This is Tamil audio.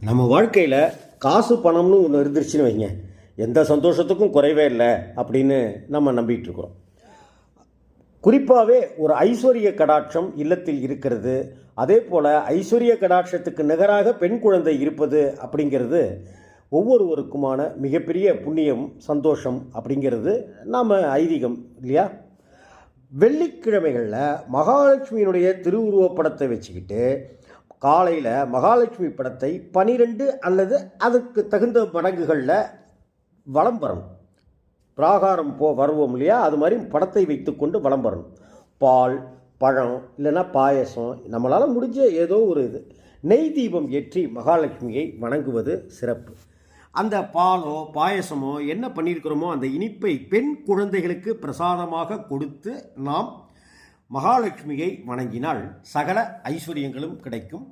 நம்ம வாழ்க்கையில் காசு பணம்னு ஒன்று இருந்துருச்சுன்னு வைங்க. எந்த சந்தோஷத்துக்கும் குறைவே இல்லை அப்படின்னு நம்ம நம்பிட்டு இருக்கிறோம். குறிப்பாகவே ஒரு ஐஸ்வர்ய கடாட்சம் இல்லத்தில் இருக்கிறது. அதே போல் ஐஸ்வர்ய கடாட்சத்துக்கு நிகராக பெண் குழந்தை இருப்பது அப்படிங்கிறது ஒவ்வொருவருக்குமான மிகப்பெரிய புண்ணியம் சந்தோஷம் அப்படிங்கிறது நாம் ஐதீகம் இல்லையா? வெள்ளிக்கிழமைகளில் மகாலட்சுமியினுடைய திருவுருவப்படத்தை வச்சுக்கிட்டு காலையில் மகாலட்சுமி படத்தை பனிரெண்டு அல்லது அதுக்கு தகுந்த மடங்குகளில் வளம் வரணும். பிராகாரம் போ வருவோம் இல்லையா? அது மாதிரி படத்தை வைத்துக்கொண்டு வளம் வரணும். பால் பழம் இல்லைன்னா பாயசம் நம்மளால் முடிஞ்ச ஏதோ ஒரு இது. நெய் தீபம் ஏற்றி மகாலட்சுமியை வணங்குவது சிறப்பு. அந்த பாலோ பாயசமோ என்ன பண்ணியிருக்கிறோமோ அந்த இனிப்பை பெண் குழந்தைகளுக்கு பிரசாதமாக கொடுத்து நாம் மகாலட்சுமியை வணங்கினால் சகல ஐஸ்வர்யங்களும் கிடைக்கும்.